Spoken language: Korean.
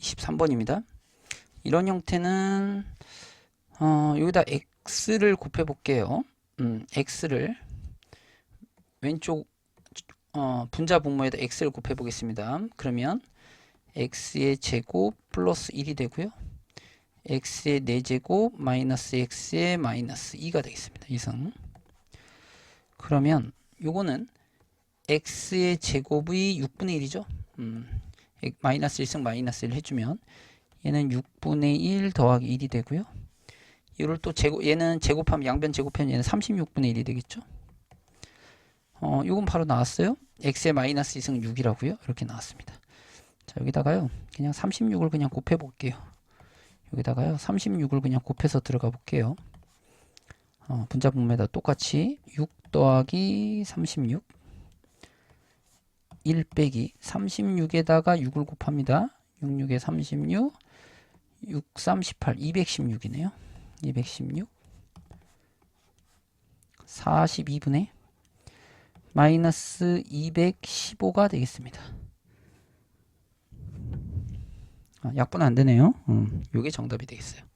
23번입니다. 이런 형태는 어, 여기다 x를 곱해 볼게요. 음, x를 왼쪽 어, 분자 분모에다 x를 곱해 보겠습니다. 그러면 x의 제곱 플러스 1이 되고요. x의 4제곱 마이너스 x의 마이너스 2가 되겠습니다. 이승. 그러면 요거는 x의 제곱이 6분의 1이죠. 음, 엑- 마이너스 1승 마이너스 1 해주면 얘는 6분의 1 더하기 1이 되고요. 이걸 또 제곱 얘는 제곱하면 양변 제곱하면 얘는 36분의 1이 되겠죠. 어, 요건 바로 나왔어요. x의 마이너스 2승 6이라고요. 이렇게 나왔습니다. 자, 여기다가요. 그냥 36을 그냥 곱해 볼게요. 여기다가요. 36을 그냥 곱해서 들어가 볼게요. 어, 분자 분모에다 똑같이 6 더하기 36 1 빼기 36에다가 6을 곱합니다. 6, 6에 36 6, 38 216이네요. 216 42분의 마이너스 215가 되겠습니다. 아, 약분 안 되네요. 음, 요게 정답이 되겠어요.